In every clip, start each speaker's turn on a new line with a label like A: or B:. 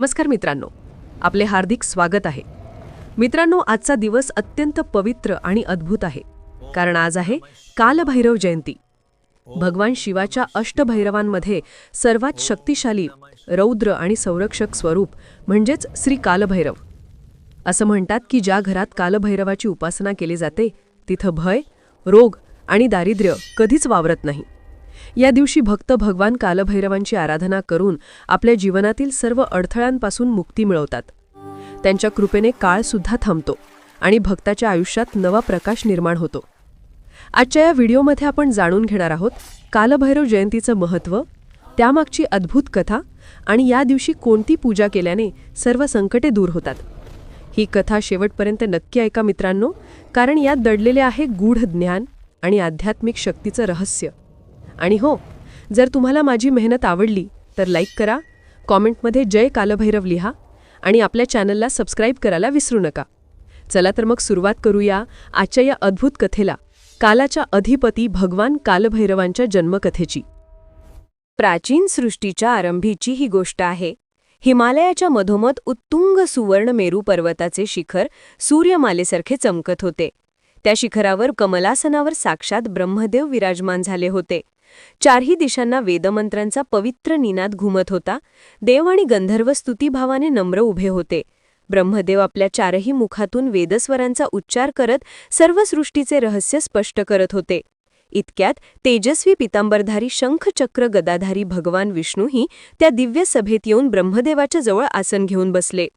A: नमस्कार मित्रांनो आपले हार्दिक स्वागत आहे. मित्रांनो आजचा दिवस अत्यंत पवित्र आणि अद्भुत आहे. कारण आज आहे कालभैरव जयंती. भगवान शिवाच्या अष्टभैरवांमध्ये सर्वात शक्तिशाली रौद्र आणि संरक्षक स्वरूप म्हणजेच श्री कालभैरव. असं म्हणतात की ज्या घरात कालभैरवाची उपासना केली जाते तिथं भय रोग आणि दारिद्र्य कधीच वावरत नाही. या दिवशी भक्त भगवान कालभैरवांची आराधना करून आपल्या जीवनातील सर्व अडथळ्यांपासून मुक्ती मिळवतात. त्यांच्या कृपेने काळसुद्धा थांबतो आणि भक्ताच्या आयुष्यात नवा प्रकाश निर्माण होतो. आजच्या या व्हिडिओमध्ये आपण जाणून घेणार आहोत कालभैरव जयंतीचं महत्त्व त्यामागची अद्भुत कथा आणि या दिवशी कोणती पूजा केल्याने सर्व संकटे दूर होतात. ही कथा शेवटपर्यंत नक्की ऐका मित्रांनो कारण यात दडलेले आहे गूढ ज्ञान आणि आध्यात्मिक शक्तीचं रहस्य. आणि हो जर तुम्हाला माझी मेहनत आवडली तर लाईक करा कॉमेंटमध्ये जय कालभैरव लिहा आणि आपल्या चॅनलला सबस्क्राईब करायला विसरू नका. चला तर मग सुरुवात करूया आजच्या या अद्भुत कथेला कालाच्या अधिपती भगवान कालभैरवांच्या जन्मकथेची.
B: प्राचीन सृष्टीच्या आरंभीची ही गोष्ट आहे. हिमालयाच्या मधोमध उत्तुंग सुवर्ण मेरू पर्वताचे शिखर सूर्यमालेसारखे चमकत होते. त्या शिखरावर कमलासनावर साक्षात ब्रह्मदेव विराजमान झाले होते. चारही दिशांना वेदमंत्रांचा पवित्र निनाद घुमत होता. देव आणि गंधर्व स्तुतीभावाने नम्र उभे होते. ब्रह्मदेव आपल्या चारही मुखातून वेदस्वरांचा उच्चार करत सर्व सृष्टीचे रहस्य स्पष्ट करत होते. इतक्यात तेजस्वी पितांबरधारी शंखचक्र गदाधारी भगवान विष्णूही त्या दिव्य सभेत येऊन ब्रह्मदेवाच्या जवळ आसन घेऊन बसले.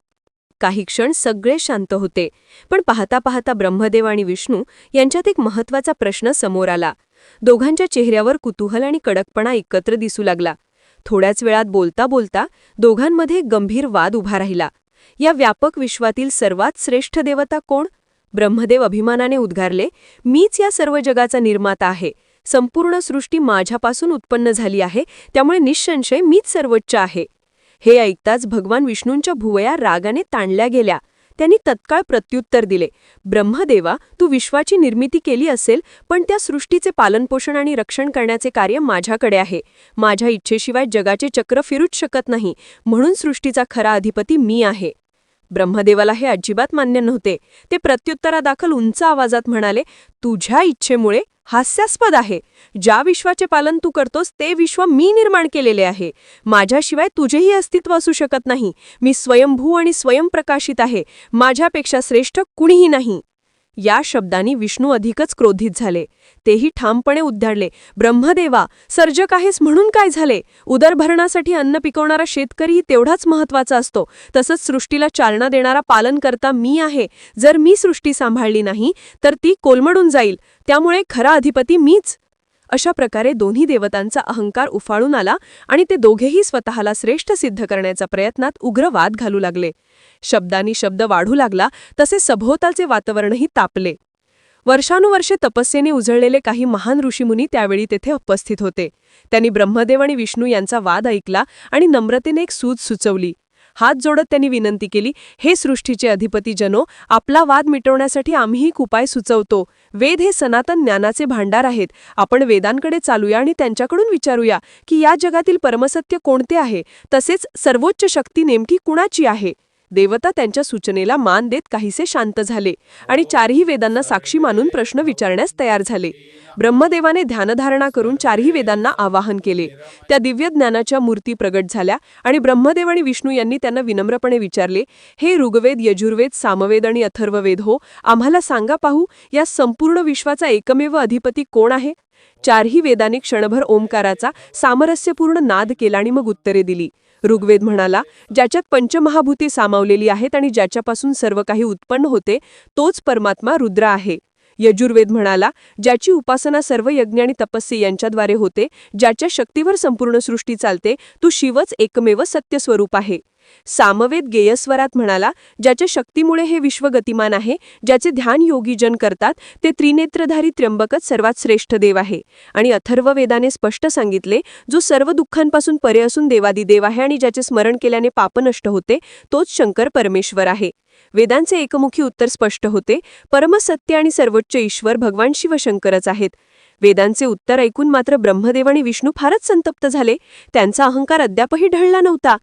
B: काही क्षण सगळे शांत होते. पण पाहता पाहता ब्रह्मदेव आणि विष्णू यांच्यात एक महत्त्वाचा प्रश्न समोर आला. दोघांच्या चेहऱ्यावर कुतूहल आणि कडकपणा एकत्र दिसू लागला. थोड्याच वेळात बोलता बोलता दोघांमध्ये गंभीर वाद उभा राहिला. या व्यापक विश्वातील सर्वात श्रेष्ठ देवता कोण? ब्रह्मदेव अभिमानाने उद्गारले मीच या सर्व जगाचा निर्माता आहे. संपूर्ण सृष्टी माझ्यापासून उत्पन्न झाली आहे त्यामुळे निःसंशय मीच सर्वोच्च आहे. हे ऐकताच भगवान विष्णूंच्या भुवया रागाने ताणल्या गेल्या. त्यांनी तत्काळ प्रत्युत्तर दिले. ब्रह्मदेवा तू विश्वाची निर्मिती केली असेल पण त्या सृष्टीचे पालनपोषण आणि रक्षण करण्याचे कार्य माझ्याकडे आहे. माझ्या इच्छेशिवाय जगाचे चक्र फिरूच शकत नाही म्हणून सृष्टीचा खरा अधिपती मी आहे. ब्रह्मदेवाला हे अजिबात मान्य नव्हते. ते प्रत्युत्तरादाखल उंच आवाजात म्हणाले तुझ्या इच्छेमुळे हास्यास्पद आहे. ज्या विश्वाचे पालन तू करतोस ते विश्व मी निर्माण केलेले आहे. माझ्याशिवाय तुझेही अस्तित्व असू शकत नाही. मी स्वयंभू आणि स्वयंप्रकाशित आहे. माझ्यापेक्षा श्रेष्ठ कुणीही नाही. या शब्दांनी विष्णू अधिकच क्रोधित झाले. तेही ठामपणे उद्धाडले ब्रह्मदेवा सर्जक आहेस म्हणून काय झाले? उदरभरणासाठी अन्न पिकवणारा शेतकरीही तेवढाच महत्त्वाचा असतो. तसंच सृष्टीला चालना देणारा पालनकर्ता मी आहे. जर मी सृष्टी सांभाळली नाही तर ती कोलमडून जाईल. त्यामुळे खरा अधिपती मीच. अशा प्रकारे दोन्ही देवतांचा अहंकार उफाळून आला आणि ते दोघेही स्वतःला श्रेष्ठ सिद्ध करण्याच्या प्रयत्नात उग्र वाद घालू लागले. शब्दांनी शब्द वाढू लागला तसे सभोवतालचे वातावरणही तापले. वर्षानुवर्षे तपस्येने उजळलेले काही महान ऋषीमुनी त्यावेळी तेथे उपस्थित होते. त्यांनी ब्रह्मदेव आणि विष्णू यांचा वाद ऐकला आणि नम्रतेने एक सूज सुचवली हात जोडत त्यांनी विनंती केली हे सृष्टीचे अधिपती जनो आपला वाद मिटवण्यासाठी आम्ही एक उपाय सुचवतो. वेद हे सनातन ज्ञानाचे भांडार आहेत. आपण वेदांकडे चालूया आणि त्यांच्याकडून विचारूया की या जगातील परमसत्य कोणते आहे. तसेच सर्वोच्च शक्ती नेमकी कुणाची आहे? देवता त्यांच्या सूचनेला मान देत काहीसे शांत झाले आणि चारही वेदांना साक्षी मानून प्रश्न विचारण्यास तयार झाले. ब्रह्मदेवाने ध्यानधारणा करून चारही वेदांना आवाहन केले. त्या दिव्य ज्ञानाच्या मूर्ती प्रगट झाल्या आणि ब्रह्मदेव आणि विष्णू यांनी त्यांना विनम्रपणे विचारले हे ऋग्वेद यजुर्वेद सामवेद आणि अथर्ववेद हो आम्हाला सांगा पाहू या संपूर्ण विश्वाचा एकमेव अधिपती कोण आहे? चारही वेदांनी क्षणभर ओंकाराचा सामरस्यपूर्ण नाद केला आणि मग उत्तरे दिली. ऋग्वेद म्हणाला ज्याच्यात पंचमहाभूती सामावलेली आहेत आणि ज्याच्यापासून सर्व काही उत्पन्न होते तोच परमात्मा रुद्र आहे. यजुर्वेद म्हणाला ज्याची उपासना सर्व यज्ञ आणि तपस्या यांच्याद्वारे होते ज्याच्या शक्तीवर संपूर्ण सृष्टी चालते तो शिवच एकमेव सत्यस्वरूप आहे. सामवेद गेयस्वरात म्हणाला ज्याच्या शक्तीमुळे हे विश्व गतिमान आहे ज्याचे ध्यान योगीजन करतात ते त्रिनेत्रधारी त्र्यंबकच सर्वात श्रेष्ठ देव आहे. आणि अथर्व वेदाने स्पष्ट सांगितले जो सर्व दुःखांपासून परे असून देवादी देव आहे आणि ज्याचे स्मरण केल्याने पाप नष्ट होते तोच शंकर परमेश्वर आहे. वेदांचे एकमुखी उत्तर स्पष्ट होते परमसत्य आणि सर्वोच्च ईश्वर भगवान शिवशंकरच आहेत. वेदांचे उत्तर ऐकून मात्र ब्रह्मदेव आणि विष्णू फारच संतप्त झाले. त्यांचा अहंकार अद्यापही ढळला नव्हता.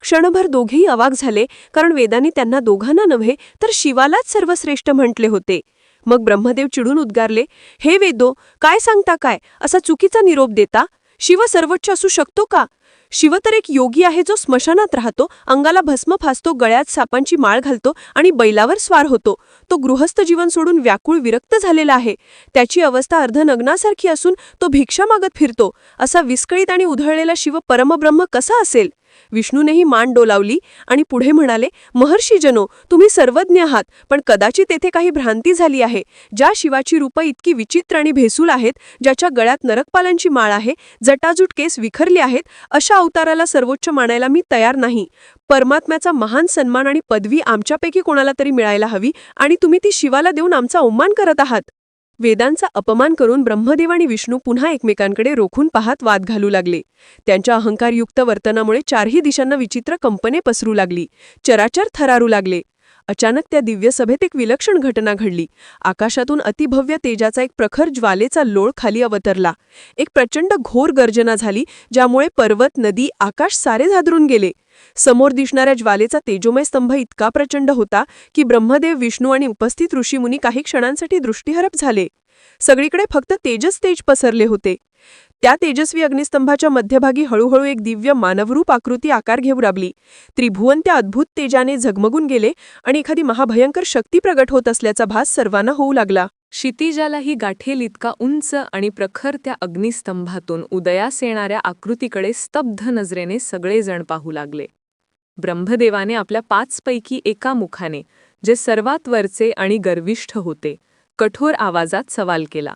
B: क्षणभर दोघेही अवाक झाले कारण वेदांनी त्यांना दोघांना नव्हे तर शिवालाच सर्वश्रेष्ठ म्हटले होते. मग ब्रह्मदेव चिडून उद्गारले हे वेदो काय सांगता काय? असा चुकीचा निरोप देता? शिव सर्वोच्च असू शकतो का? शिव तर एक योगी आहे जो स्मशानात राहतो अंगाला भस्म फासतो गळ्यात सापांची माळ घालतो आणि बैलावर स्वार होतो. तो गृहस्थ जीवन सोडून व्याकुळ विरक्त झालेला आहे. त्याची अवस्था अर्धनग्नासारखी असून तो भिक्षा मागत फिरतो. असा विस्कळीत आणि उधळलेला शिव परमब्रह्म कसा असेल? विष्णूनेही मान डोलावली आणि पुढे म्हणाले महर्षीजनो तुम्ही सर्वज्ञ आहात पण कदाचित तेथे काही भ्रांती झाली आहे ज्या शिवाची रूपं इतकी विचित्र आणि भेसूल आहेत ज्याच्या गळ्यात नरकपालांची माळ आहे जटाजूट केस विखरले आहेत अशा अवताराला सर्वोच्च मानायला मी तयार नाही. परमात्म्याचा महान सन्मान आणि पदवी आमच्यापैकी कोणाला तरी मिळायला हवी आणि तुम्ही ती शिवाला देऊन आमचा अवमान करत आहात. वेदांचा अपमान करून ब्रह्मदेव आणि विष्णू पुन्हा एकमेकांकडे रोखून पाहत वाद घालू लागले. त्यांच्या अहंकारयुक्त वर्तनामुळे चारही दिशांना विचित्र कंपने पसरू लागली. चराचर थरारू लागले. अचानक त्या दिव्य सभेत एक विलक्षण घटना घडली. आकाशातून अतिभव्य तेजाचा एक प्रखर ज्वालेचा लोळ खाली अवतरला. एक प्रचंड घोर गर्जना झाली ज्यामुळे पर्वत नदी आकाश सारे झादरून गेले. समोर दिसणाऱ्या ज्वालेचा तेजोमय स्तंभ इतका प्रचंड होता की ब्रह्मदेव विष्णू आणि उपस्थित ऋषीमुनी काही क्षणांसाठी दृष्टीहरप झाले. सगळीकडे फक्त तेजच तेज पसरले होते. त्या तेजस्वी अग्निस्तंभाच्या मध्यभागी हळूहळू एक दिव्य मानवरूप आकृती आकार घेऊ लागली त्रिभुवन त्या अद्भुत तेजाने झगमगून गेले आणि एखादी महाभयंकर शक्ती प्रगट होत असल्याचा भास सर्वांना होऊ लागला.
A: क्षितिजालाही गाठेल इतका उंच आणि प्रखर त्या अग्निस्तंभातून उदयास येणाऱ्या आकृतीकडे स्तब्ध नजरेने सगळेजण पाहू लागले. ब्रह्मदेवाने आपल्या पाचपैकी एका मुखाने जे सर्वात वरचे आणि गर्विष्ठ होते कठोर आवाजात सवाल केला.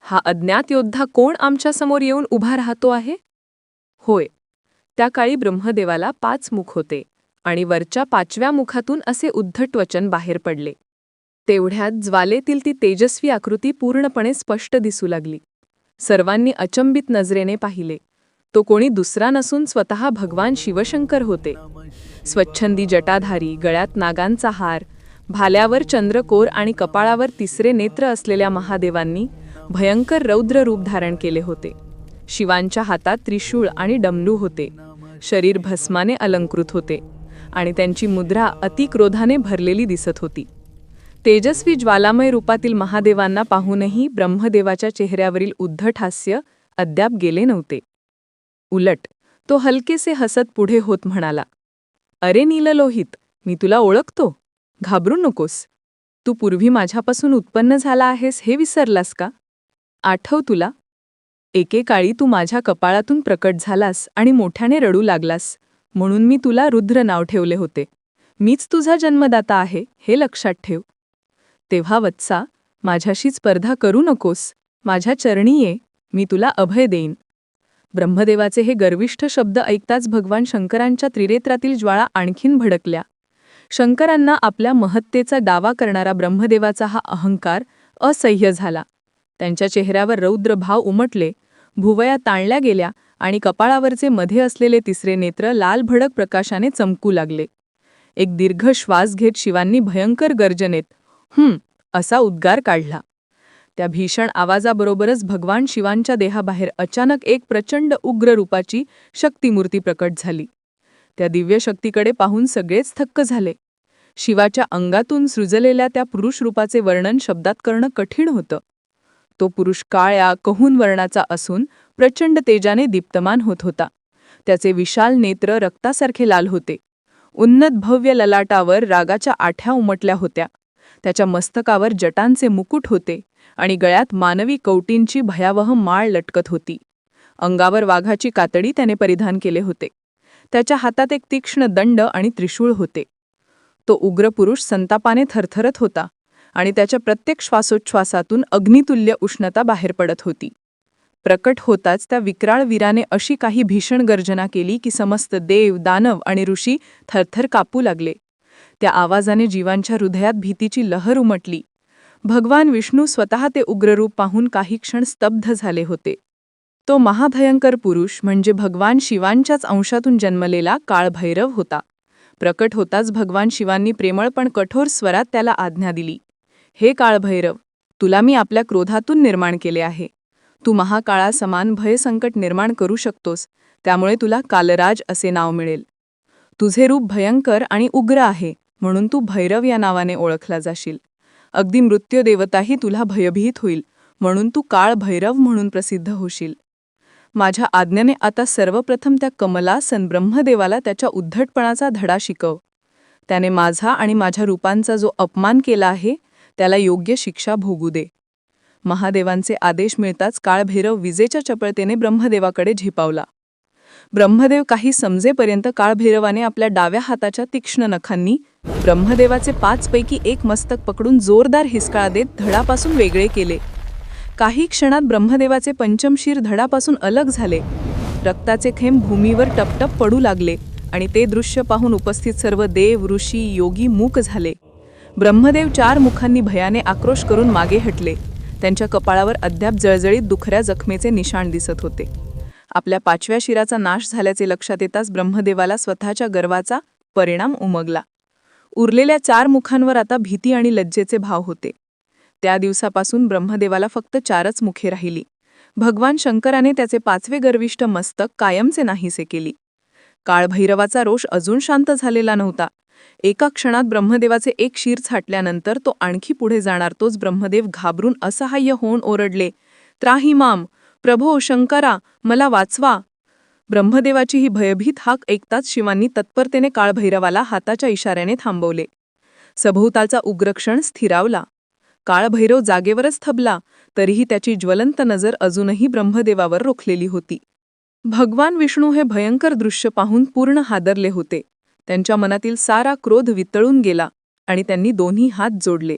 A: हा अज्ञात योद्धा कोण आमच्यासमोर येऊन उभा राहतो आहे? होय. त्या काळी ब्रह्मदेवाला पाच मुख होते आणि वरच्या पाचव्या मुखातून असे उद्धट वचन बाहेर पडले. तेवढ्यात ज्वालेतील ती तेजस्वी आकृती पूर्णपणे स्पष्ट दिसू लागली. सर्वांनी अचंबित नजरेने पाहिले. तो कोणी दुसरा नसून स्वतः भगवान शिवशंकर होते. स्वच्छंदी जटाधारी गळ्यात नागांचा हार भाल्यावर चंद्रकोर आणि कपाळावर तिसरे नेत्र असलेल्या महादेवांनी भयंकर रौद्र रूप धारण केले होते. शिवांच्या हातात त्रिशूळ आणि डमरू होते. शरीर भस्माने अलंकृत होते आणि त्यांची मुद्रा अतिक्रोधाने भरलेली दिसत होती. तेजस्वी ज्वालामय रूपातील महादेवांना पाहूनही ब्रह्मदेवाच्या चेहऱ्यावरील उद्धट हास्य अद्याप गेले नव्हते. उलट तो हलकेसे हसत पुढे होत म्हणाला अरे नीललोहित मी तुला ओळखतो? घाबरू नकोस. तू पूर्वी माझ्यापासून उत्पन्न झाला आहेस हे विसरलास का? आठव तुला. एकेकाळी तू माझ्या कपाळातून प्रकट झालास आणि मोठ्याने रडू लागलास म्हणून मी तुला रुद्र नाव ठेवले होते. मीच तुझा जन्मदाता आहे हे लक्षात ठेव. तेव्हा वत्सा माझ्याशी स्पर्धा करू नकोस माझ्या चरणी ये मी तुला अभय देईन. ब्रह्मदेवाचे हे गर्विष्ठ शब्द ऐकताच भगवान शंकरांच्या त्रिरेत्रातील ज्वाळा आणखीन भडकल्या. शंकरांना आपल्या महत्तेचा दावा करणारा ब्रह्मदेवाचा हा अहंकार असह्य झाला. त्यांच्या चेहऱ्यावर रौद्र भाव उमटले. भुवया ताणल्या गेल्या आणि कपाळावरचे मध्ये असलेले तिसरे नेत्र लाल भडक प्रकाशाने चमकू लागले. एक दीर्घ श्वास घेत शिवांनी भयंकर गर्जनेत हं असा उद्गार काढला. त्या भीषण आवाजाबरोबरच भगवान शिवांच्या देहाबाहेर अचानक एक प्रचंड उग्र रूपाची शक्तिमूर्ती प्रकट झाली. त्या दिव्य शक्तीकडे पाहून सगळेच थक्क झाले. शिवाच्या अंगातून सृजलेल्या त्या पुरुष रूपाचे वर्णन शब्दात करणं कठीण होतं. तो पुरुष काळ्या कहून वर्णाचा असून प्रचंड तेजाने दीप्तमान होत होता. त्याचे विशाल नेत्र रक्तासारखे लाल होते. उन्नत भव्य ललाटावर रागाच्या आठ्या उमटल्या होत्या. त्याच्या मस्तकावर जटांचे मुकुट होते आणि गळ्यात मानवी कवटींची भयावह माळ लटकत होती. अंगावर वाघाची कातडी त्याने परिधान केले होते. त्याच्या हातात एक तीक्ष्ण दंड आणि त्रिशूळ होते. तो उग्र पुरुष संतापाने थरथरत होता. आणि त्याच्या प्रत्येक श्वासोच्छ्वासातून अग्नितुल्य उष्णता बाहेर पडत होती. प्रकट होताच त्या विक्राळ वीराने अशी काही भीषण गर्जना केली की समस्त देव दानव आणि ऋषी थरथर कापू लागले. त्या आवाजाने जीवांच्या हृदयात भीतीची लहर उमटली. भगवान विष्णू स्वतः ते उग्ररूप पाहून काही क्षण स्तब्ध झाले होते. तो महाभयंकर पुरुष म्हणजे भगवान शिवांच्याच अंशातून जन्मलेला काळभैरव होता. प्रकट होताच भगवान शिवांनी प्रेमळ पण कठोर स्वरात त्याला आज्ञा दिली. हे काळभैरव तुला मी आपल्या क्रोधातून निर्माण केले आहे. तू महाकाळासमान भयसंकट निर्माण करू शकतोस त्यामुळे तुला कालराज असे नाव मिळेल. तुझे रूप भयंकर आणि उग्र आहे म्हणून तू भैरव या नावाने ओळखला जाशील. अगदी मृत्यूदेवताही तुला भयभीत होईल म्हणून तू काळ भैरव म्हणून प्रसिद्ध होशील. माझ्या आज्ञेने आता सर्वप्रथम त्या कमला ब्रह्मदेवाला त्याच्या उद्धटपणाचा धडा शिकव. त्याने माझा आणि माझ्या रूपांचा जो अपमान केला आहे त्याला योग्य शिक्षा भोगू दे. महादेवांचे आदेश मिळताच काळभैरव विजेच्या चपळतेने ब्रह्मदेवाकडे झेपावला. ब्रह्मदेव काही समजेपर्यंत काळभैरवाने आपल्या डाव्या हाताच्या तीक्ष्ण नखांनी ब्रह्मदेवाचे पाचपैकी एक मस्तक पकडून जोरदार हिसकाळा देत धडापासून वेगळे केले. काही क्षणात ब्रह्मदेवाचे पंचमशीर धडापासून अलग झाले. रक्ताचे थेंब भूमीवर टपटप पडू लागले आणि ते दृश्य पाहून उपस्थित सर्व देव ऋषी योगी मूक झाले. ब्रह्मदेव चार मुखांनी भयाने आक्रोश करून मागे हटले. त्यांच्या कपाळावर अद्याप जळजळीत दुखऱ्या जखमेचे निशाण दिसत होते. आपल्या पाचव्या शिराचा नाश झाल्याचे लक्षात येताच ब्रह्मदेवाला स्वतःच्या गर्वाचा परिणाम उमगला. उरलेल्या चार मुखांवर आता भीती आणि लज्जेचे भाव होते. त्या दिवसापासून ब्रह्मदेवाला फक्त चारच मुखे राहिली. भगवान शंकराने त्याचे पाचवे गर्विष्ठ मस्तक कायमचे नाहीसे केली. काळभैरवाचा रोष अजून शांत झालेला नव्हता. एका क्षणात ब्रह्मदेवाचे एक शीर छाटल्यानंतर तो आणखी पुढे जाणार तोच ब्रह्मदेव घाबरून असहाय्य होऊन ओरडले त्राहिमाम प्रभो शंकरा मला वाचवा. ब्रह्मदेवाची ही भयभीत हाक ऐकताच शिवांनी तत्परतेने काळभैरवाला हाताच्या इशाऱ्याने थांबवले. सभोवतालचा उग्रक्षण स्थिरावला. काळभैरव जागेवरच थबला तरीही त्याची ज्वलंत नजर अजूनही ब्रह्मदेवावर रोखलेली होती. भगवान विष्णू हे भयंकर दृश्य पाहून पूर्ण हादरले होते. त्यांच्या मनातील सारा क्रोध वितळून गेला आणि त्यांनी दोन्ही हात जोडले.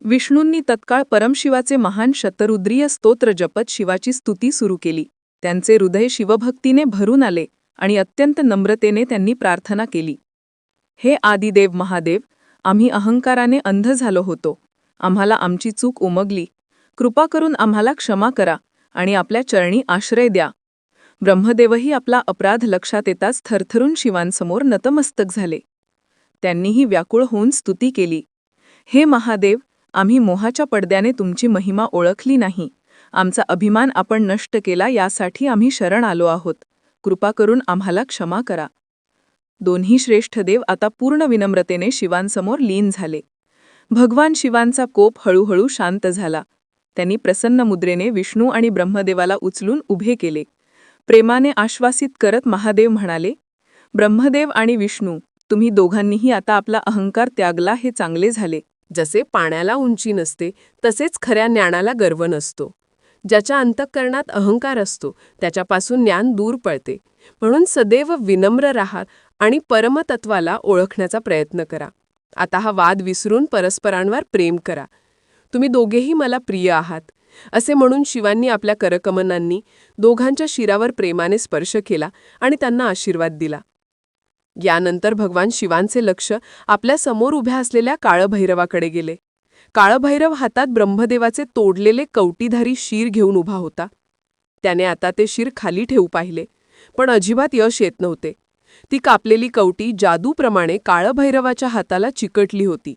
A: विष्णूंनी तत्काळ परमशिवाचे महान शतरुद्रीय स्तोत्र जपत शिवाची स्तुती सुरू केली. त्यांचे हृदय शिवभक्तीने भरून आले आणि अत्यंत नम्रतेने त्यांनी प्रार्थना केली. हे आदिदेव महादेव आम्ही अहंकाराने अंध झालो होतो. आम्हाला आमची चूक उमगली. कृपा करून आम्हाला क्षमा करा आणि आपल्या चरणी आश्रय द्या. ब्रह्मदेवही आपला अपराध लक्षात येताच थरथरून शिवांसमोर नतमस्तक झाले. त्यांनीही व्याकुळ होऊन स्तुती केली. हे महादेव आम्ही मोहाच्या पडद्याने तुमची महिमा ओळखली नाही. आमचा अभिमान आपण नष्ट केला यासाठी आम्ही शरण आलो आहोत. कृपा करून आम्हाला क्षमा करा. दोन्ही श्रेष्ठ देव आता पूर्ण विनम्रतेने शिवांसमोर लीन झाले. भगवान शिवांचा कोप हळूहळू शांत झाला. त्यांनी प्रसन्न मुद्रेने विष्णू आणि ब्रह्मदेवाला उचलून उभे केले. प्रेमाने आश्वासित करत महादेव म्हणाले ब्रह्मदेव आणि विष्णू तुम्ही दोघांनीही आता आपला अहंकार त्यागला हे चांगले झाले.
B: जसे पाण्याला उंची नसते तसेच खऱ्या ज्ञानाला गर्व नसतो. ज्याच्या अंतःकरणात अहंकार असतो त्याच्यापासून ज्ञान दूर पळते. म्हणून सदैव विनम्र राहा आणि परमतत्वाला ओळखण्याचा प्रयत्न करा. आता हा वाद विसरून परस्परांवर प्रेम करा. तुम्ही दोघेही मला प्रिय आहात. असे म्हणून शिवांनी आपल्या करकमनांनी दोघांच्या शिरावर प्रेमाने स्पर्श केला आणि त्यांना आशीर्वाद दिला. यानंतर भगवान शिवांचे लक्ष आपल्यासमोर उभ्या असलेल्या काळभैरवाकडे गेले. काळभैरव हातात ब्रह्मदेवाचे तोडलेले कवटीधारी शीर घेऊन उभा होता. त्याने आता ते शीर खाली ठेवू पाहिले पण अजिबात यश येत नव्हते. ती कापलेली कवटी जादूप्रमाणे काळभैरवाच्या हाताला चिकटली होती.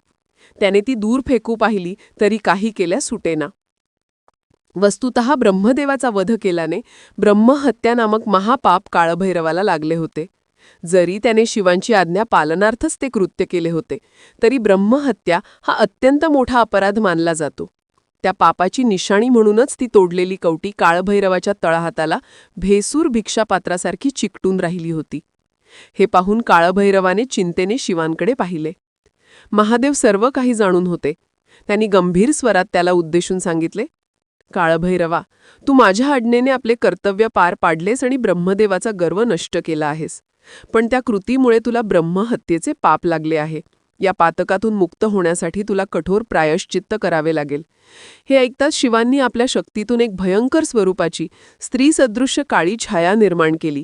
B: त्याने ती दूर फेकू पाहिली तरी काही केल्या सुटेना वस्तुत ब्रह्मदेवाचा वध केल्याने ब्रह्महत्या नामक महापाप काळभैरवाला लागले होते. जरी त्याने शिवांची आज्ञा पालनार्थच ते कृत्य केले होते तरी ब्रह्महत्या हा अत्यंत मोठा अपराध मानला जातो. त्या पापाची निशाणी म्हणूनच ती तोडलेली कवटी काळभैरवाच्या तळहाताला भेसूर भिक्षापात्रासारखी चिकटून राहिली होती. हे पाहून काळभैरवाने चिंतेने शिवांकडे पाहिले. महादेव सर्व काही जाणून होते. त्यांनी गंभीर स्वरात त्याला उद्देशून सांगितले काळभैरवा तू माझ्या आज्ञेने आपले कर्तव्य पार पाडलेस आणि ब्रह्मदेवाचा गर्व नष्ट केला आहेस. पण त्या कृतीमुळे तुला ब्रह्महत्येचे पाप लागले आहे. या पातकातून मुक्त होण्यासाठी तुला कठोर प्रायश्चित्त करावे लागेल. हे ऐकताच शिवांनी आपल्या शक्तीतून एक भयंकर स्वरूपाची स्त्रीसदृश्य काळी छाया निर्माण केली.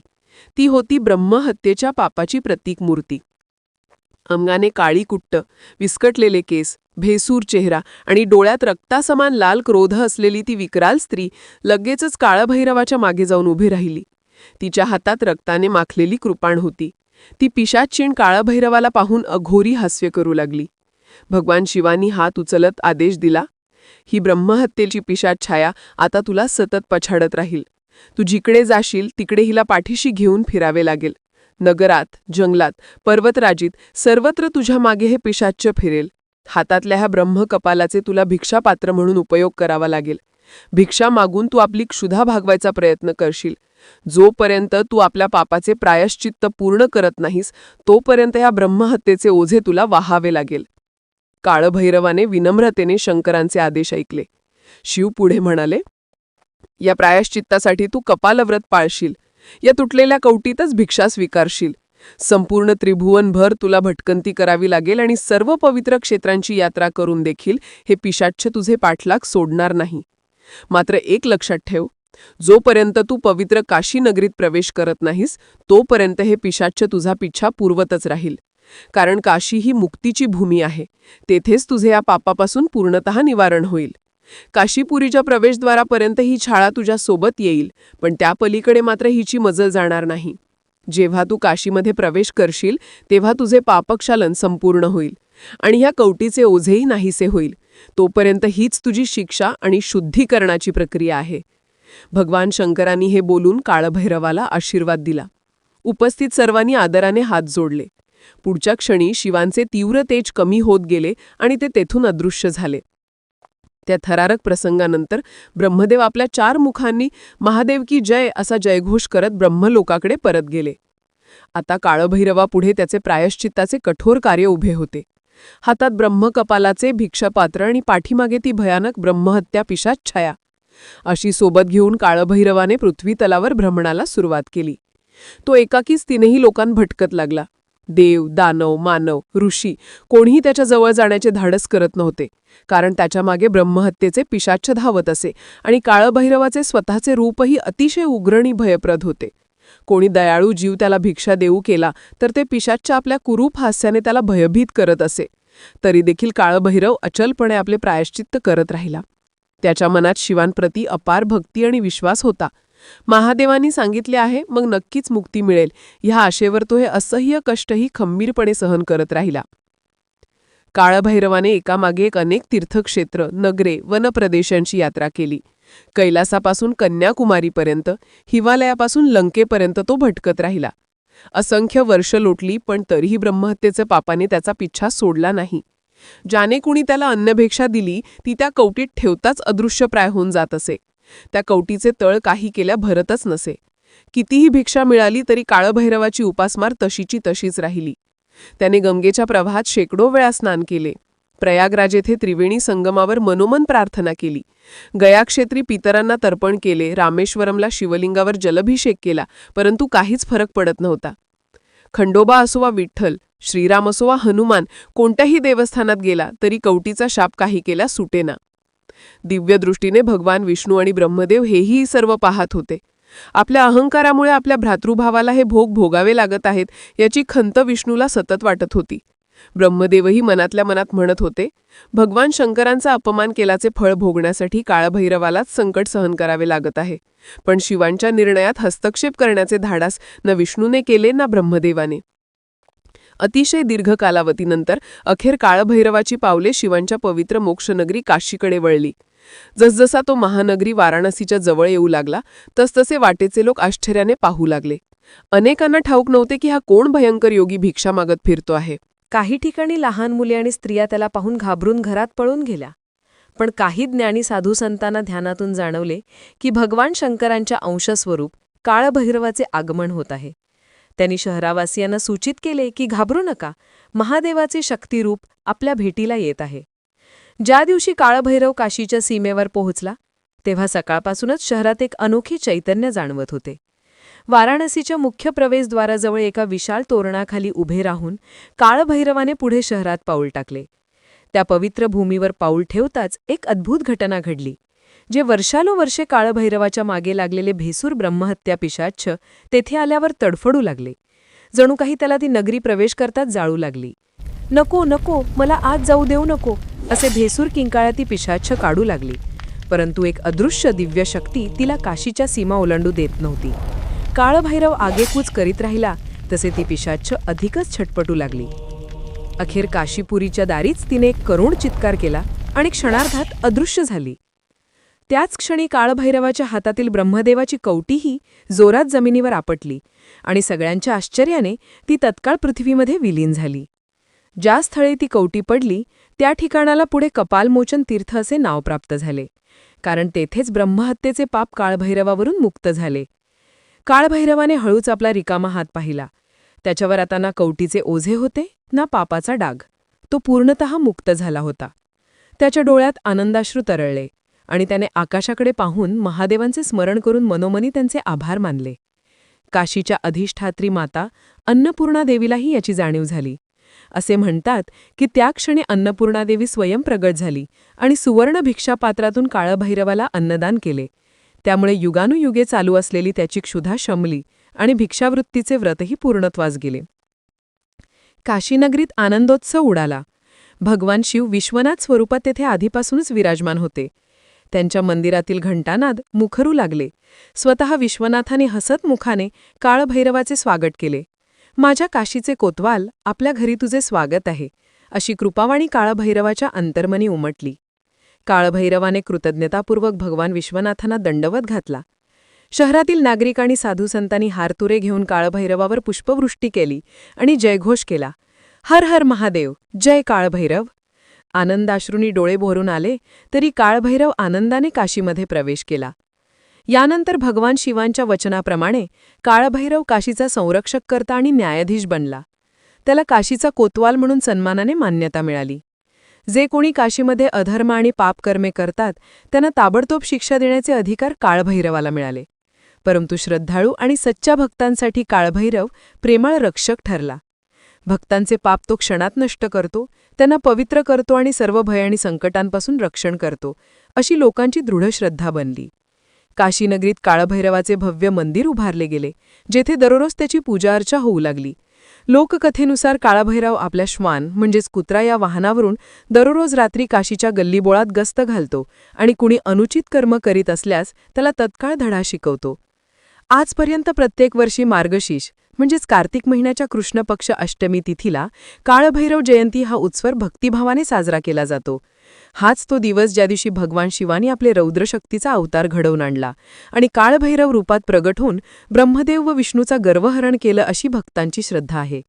B: ती होती ब्रह्महत्येच्या पापाची प्रतीक मूर्ती अंगाने काळी कुट्ट विस्कटलेले केस भेसूर चेहरा आणि डोळ्यात रक्तासमान लाल क्रोध असलेली ती विकराल स्त्री लगेचच काळभैरवाच्या मागे जाऊन उभी राहिली. तिच्या हातात रक्ताने माखलेली कृपाण होती. ती पिशाचीण काळभैरवाला पाहून अघोरी हास्य करू लागली. भगवान शिवानी हात उचलत आदेश दिला ही ब्रह्महत्येची पिशात छाया आता तुला सतत पछाडत राहील. तू जिकडे जाशील तिकडे हिला पाठीशी घेऊन फिरावे लागेल. नगरात जंगलात पर्वतराजीत सर्वत्र तुझ्या मागे हे पिशाच्च फिरेल. हातातल्या ह्या ब्रह्मकपालाचे तुला भिक्षापात्र म्हणून उपयोग करावा लागेल. भिक्षा मागून तू आपली क्षुधा भागवायचा प्रयत्न करशील. जोपर्यंत तू आपल्या पापाचे प्रायश्चित्त पूर्ण करत नाहीस तोपर्यंत या ब्रह्महत्येचे ओझे तुला वाहावे लागेल. काळभैरवाने विनम्रतेने शंकरांचे आदेश ऐकले. शिव पुढे म्हणाले या प्रायश्चित्तासाठी तू कपालव्रत पाळशील. या तुटलेल्या कवटीतच भिक्षा स्वीकारशील. संपूर्ण त्रिभुवनभर तुला भटकंती करावी लागेल आणि सर्व पवित्र क्षेत्रांची यात्रा करून देखील हे पिशाच्छ तुझे पाठलाग सोडणार नाही. मात्र एक लक्षात ठेव जोपर्यंत तू पवित्र काशी नगरीत प्रवेश करत नाहीस तोपर्यंत हे पिशाच्छ तुझा पिच्छा पुरवतच राहील. कारण काशी ही मुक्तीची भूमी आहे. तेथेच तुझे या पापापासून पूर्णतः निवारण होईल. काशीपुरीच्या प्रवेशद्वारापर्यंत ही छाळा तुझ्या सोबत येईल पण त्या पलीकडे मात्र हिची मजल जाणार नाही. जेव्हा तू काशीमध्ये प्रवेश करशील तेव्हा तुझे पापक्षालन संपूर्ण होईल आणि ह्या कवटीचे ओझेही नाहीसे होईल. तोपर्यंत हीच तुझी शिक्षा आणि शुद्धीकरणाची प्रक्रिया आहे. भगवान शंकरांनी हे बोलून काळभैरवाला आशीर्वाद दिला. उपस्थित सर्वांनी आदराने हात जोडले. पुढच्या क्षणी शिवांचे तीव्र तेज कमी होत गेले आणि ते तेथून अदृश्य झाले. त्या थरारक प्रसंगानंतर ब्रह्मदेव आपल्या चार मुखांनी महादेव की जय असा जयघोष करत ब्रह्मलोकाकडे परत गेले. आता काळभैरवापुढे त्याचे प्रायश्चित्ताचे कठोर कार्य उभे होते. हातात ब्रह्मकपालाचे भिक्षापात्र आणि पाठीमागे ती भयानक ब्रह्महत्या पिशात छाया. अशी सोबत घेऊन काळभैरवाने पृथ्वी तलावर भ्रमणाला सुरुवात केली. तो एकाकीच तीनही लोकांत भटकत लागला. देव दानव मानव ऋषी कोणीही त्याच्याजवळ जाण्याचे धाडस करत नव्हते. कारण त्याच्यामागे ब्रह्महत्येचे पिशाच्छ धावत असे आणि काळभैरवाचे स्वतःचे रूपही अतिशय उग्रणी भयप्रद होते. कोणी दयाळू जीव त्याला भिक्षा देऊ केला तर ते पिशाच्च्या आपल्या कुरूप हास्याने त्याला भयभीत करत असे. तरी देखील काळभैरव अचलपणे आपले प्रायश्चित्त करत राहिला. त्याच्या मनात शिवांप्रती अपार भक्ती आणि विश्वास होता. महादेवांनी सांगितले आहे मग नक्कीच मुक्ती मिळेल. ह्या आशेवर तो हे असह्य कष्टही खंबीरपणे सहन करत राहिला. काळभैरवाने एकामागे एक अनेक तीर्थक्षेत्र नगरे वनप्रदेशांची यात्रा केली. कैलासापासून कन्याकुमारीपर्यंत हिमालयापासून लंकेपर्यंत तो भटकत राहिला. असंख्य वर्ष लोटली पण तरीही ब्रह्महत्येचे पापाने त्याचा पिच्छा सोडला नाही. ज्याने कुणी त्याला अन्नभेक्षा दिली ती त्या कवटीत ठेवताच अदृश्यप्राय होऊन जात असे. त्या कवटीचे तळ काही केल्या भरतच नसे. कितीही भिक्षा मिळाली तरी काळभैरवाची उपासमार तशीची तशीच राहिली. त्याने गंगेच्या प्रवाहात शेकडो वेळा स्नान केले. प्रयागराज येथे त्रिवेणी संगमावर मनोमन प्रार्थना केली. गयाक्षेत्री पितरांना तर्पण केले रामेश्वरमला शिवलिंगावर जलभिषेक केला परंतु काहीच फरक पडत नव्हता. खंडोबा असो वा विठ्ठल श्रीराम असो वा हनुमान कोणत्याही देवस्थानात गेला तरी कवटीचा शाप काही केला सुटेना. दिव्यदृष्टीने भगवान विष्णू आणि ब्रह्मदेव हेही सर्व पाहत होते. आपल्या अहंकारामुळे आपल्या भ्रातृभावाला हे भोग भोगावे लागत आहेत याची खंत विष्णूला सतत वाटत होती. ब्रह्मदेवही मनातल्या मनात म्हणत होते भगवान शंकरांचा अपमान केल्याचे फळ भोगण्यासाठी काळभैरवालाच संकट सहन करावे लागत आहे. पण शिवांच्या निर्णयात हस्तक्षेप करण्याचे धाडास न विष्णूने केले ना ब्रह्मदेवाने. अतिशय दीर्घ कालावधीनंतर अखेर काळभैरवाची पावले शिवांच्या पवित्र मोक्षनगरी काशीकडे वळली. जसजसा तो महानगरी वाराणसीच्या जवळ येऊ लागला तसतसे वाटेचे लोक आश्चर्याने पाहू लागले. अनेकांना ठाऊक नव्हते की हा कोण भयंकर योगी भिक्षा मागत फिरतो आहे.
A: काही ठिकाणी लहान मुले आणि स्त्रिया त्याला पाहून घाबरून घरात पळून गेल्या. पण काही ज्ञानी साधू संतांना ध्यानातून जाणवले की भगवान शंकरांच्या अंशस्वरूप काळभैरवाचे आगमन होत आहे. त्यांनी शहरावासियांना सूचित केले की घाबरू नका. महादेवाचे शक्तिरूप आपल्या भेटीला येत आहे. ज्या दिवशी काळभैरव काशीच्या सीमेवर पोहोचला तेव्हा सकाळपासूनच शहरात एक अनोखे चैतन्य जाणवत होते. वाराणसीच्या मुख्य प्रवेशद्वाराजवळ एका विशाल तोरणाखाली उभे राहून काळभैरवाने पुढे शहरात पाऊल टाकले. त्या पवित्र भूमीवर पाऊल ठेवताच एक अद्भुत घटना घडली. जे वर्षानुवर्षे काळभैरवाच्या मागे लागलेले भेसूर ब्रह्महत्या पिशाच्छ तेथे आल्यावर तडफडू लागले. जणू काही त्याला ती नगरी प्रवेश करताच जाळू लागली. नको नको मला आज जाऊ देऊ नको असे भेसूर किंकाळ्या ती पिशाच्छ काढू लागली. परंतु एक अदृश्य दिव्य शक्ती तिला काशीच्या सीमा ओलांडू देत नव्हती. काळभैरव आगेकूच करीत राहिला तसे ती पिशाच्छ अधिकच छटपटू लागली. अखेर काशीपुरीच्या दारीच तिने एक करुण चित्कार केला
B: आणि क्षणार्धात अदृश्य झाली. त्याच क्षणी काळभैरवाच्या हातातील ब्रह्मदेवाची कवटीही जोरात जमिनीवर आपटली आणि सगळ्यांच्या आश्चर्याने ती तत्काळ पृथ्वीमध्ये विलीन झाली. ज्या स्थळी ती कवटी पडली त्या ठिकाणाला पुढे कपालमोचन तीर्थ असे नाव प्राप्त झाले कारण तेथेच ब्रह्महत्येचे पाप काळभैरवावरून मुक्त झाले. काळभैरवाने हळूच आपला रिकामा हात पाहिला. त्याच्यावर आता ना कवटीचे ओझे होते ना पापाचा डाग. तो पूर्णतः मुक्त झाला होता. त्याच्या डोळ्यात आनंदाश्रू तरळले. आणि त्याने आकाशाकडे पाहून महादेवांचे स्मरण करून मनोमनी त्यांचे आभार मानले. काशीच्या अधिष्ठात्री माता अन्नपूर्णा देवीलाही याची जाणीव झाली. असे म्हणतात की त्या क्षणी अन्नपूर्णादेवी स्वयं प्रगट झाली आणि सुवर्ण भिक्षापात्रातून काळभैरवाला अन्नदान केले. त्यामुळे युगानुयुगे चालू असलेली त्याची क्षुधा शमली आणि भिक्षावृत्तीचे व्रतही पूर्णत्वास गेले. काशीनगरीत आनंदोत्सव उडाला. भगवान शिव विश्वनाथ स्वरूपात तेथे आधीपासूनच विराजमान होते. त्यांच्या मंदिरातील घंटानाद मुखरू लागले. स्वतः विश्वनाथाने हसत मुखाने काळभैरवाचे स्वागत केले. माझ्या काशीचे कोतवाल आपल्या घरी तुझे स्वागत आहे अशी कृपावाणी काळभैरवाच्या अंतर्मनी उमटली. काळभैरवाने कृतज्ञतापूर्वक भगवान विश्वनाथांना दंडवत घातला. शहरातील नागरिक आणि साधूसंतांनी हारतुरे घेऊन काळभैरवावर पुष्पवृष्टी केली आणि जयघोष केला. हर हर महादेव जय काळभैरव. आनंदाश्रुनी डोळे भरून आले तरी काळभैरव आनंदाने काशीमध्ये प्रवेश केला. यानंतर भगवान शिवांच्या वचनाप्रमाणे काळभैरव काशीचा संरक्षक करता आणि न्यायाधीश बनला. त्याला काशीचा कोतवाल म्हणून सन्मानाने मान्यता मिळाली. जे कोणी काशीमध्ये अधर्म आणि पापकर्मे करतात त्यांना ताबडतोब शिक्षा देण्याचे अधिकार काळभैरवाला मिळाले. परंतु श्रद्धाळू आणि सच्च्या भक्तांसाठी काळभैरव प्रेमळ रक्षक ठरला. भक्तांचे पाप तो क्षणात नष्ट करतो त्यांना पवित्र करतो आणि सर्व भय आणि संकटांपासून रक्षण करतो अशी लोकांची दृढ श्रद्धा बनली. काशीनगरीत काळभैरवाचे भव्य मंदिर उभारले गेले जेथे दररोज त्याची पूजाअर्चा होऊ लागली. लोककथेनुसार काळाभैरव आपल्या श्वान म्हणजेच कुत्रा या वाहनावरून दररोज रात्री काशीच्या गल्लीबोळात गस्त घालतो आणि कुणी अनुचित कर्म करीत असल्यास त्याला तत्काळ धडा शिकवतो. आजपर्यंत प्रत्येक वर्षी मार्गशीर्ष म्हणजेच कार्तिक महिन्याच्या कृष्ण पक्ष अष्टमी तिथीला काळभैरव जयंती हा उत्सव भक्तिभावाने साजरा केला जातो. हाच तो दिवस ज्या दिवशी भगवान शिवानी आपले रौद्रशक्तीचा अवतार घडवून आणला आणि काळभैरव रूपात प्रगट होऊन ब्रह्मदेव व विष्णूचा गर्वहरण केलं अशी भक्तांची श्रद्धा आहे.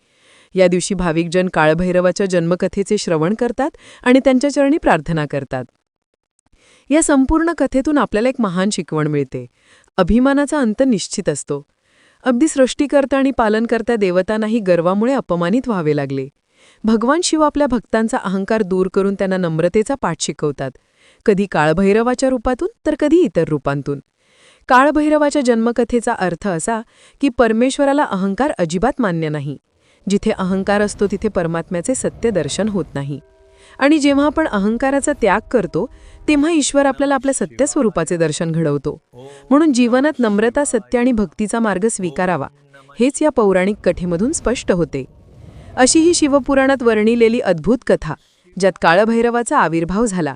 B: या दिवशी भाविकजन काळभैरवाच्या जन्मकथेचे श्रवण करतात आणि त्यांच्या चरणी प्रार्थना करतात. या संपूर्ण कथेतून आपल्याला एक महान शिकवण मिळते. अभिमानाचा अंत निश्चित असतो. अगदी सृष्टीकर्ता आणि पालनकर्त्या देवतांनाही गर्वामुळे अपमानित व्हावे लागले. भगवान शिव आपल्या भक्तांचा अहंकार दूर करून त्यांना नम्रतेचा पाठ शिकवतात. कधी काळभैरवाच्या रूपातून तर कधी इतर रूपांतून. काळभैरवाच्या जन्मकथेचा अर्थ असा की परमेश्वराला अहंकार अजिबात मान्य नाही. जिथे अहंकार असतो तिथे परमात्म्याचे सत्य दर्शन होत नाही. आणि जेव्हा आपण अहंकाराचा त्याग करतो तेव्हा ईश्वर आपल्याला आपल्या सत्य स्वरूपाचे दर्शन घडवतो. म्हणून जीवनात नम्रता सत्य आणि भक्तीचा मार्ग स्वीकारावा. हेच या पौराणिक कथेमधून स्पष्ट होते. अशी ही शिवपुराणात वर्णिलेली अद्भुत कथा ज्यात काळभैरवाचा आविर्भाव झाला.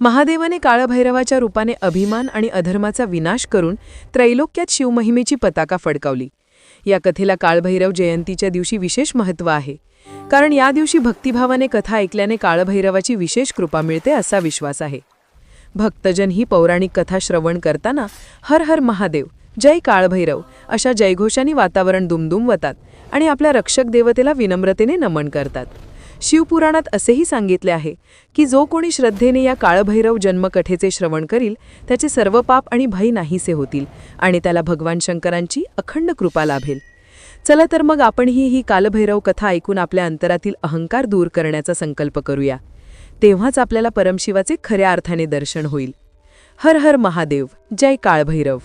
B: महादेवाने काळभैरवाच्या रूपाने अभिमान आणि अधर्माचा विनाश करून त्रैलोक्यात शिवमहिमेची पताका फडकावली. या कथेला काळभैरव जयंतीच्या दिवशी विशेष महत्त्व आहे. कारण या दिवशी भक्तिभावाने कथा ऐकल्याने काळभैरवाची विशेष कृपा मिळते असा विश्वास आहे. भक्तजन ही पौराणिक कथा श्रवण करताना हर हर महादेव जय काळभैरव अशा जयघोषांनी वातावरण दुमदुमवतात आणि आपल्या रक्षक देवतेला विनम्रतेने नमन करतात. शिवपुराणात असेही सांगितले आहे की जो कोणी श्रद्धेने या काळभैरव जन्मकथेचे श्रवण करील त्याचे सर्व पाप आणि भय नाहीसे होतील आणि त्याला भगवान शंकरांची अखंड कृपा लाभेल. चला तर मग आपणही ही कालभैरव कथा ऐकून आपल्या अंतरातील अहंकार दूर करण्याचा संकल्प करूया. तेव्हाच आपल्याला परमशिवाचे खऱ्या अर्थाने दर्शन होईल. हर हर महादेव. जय काळभैरव.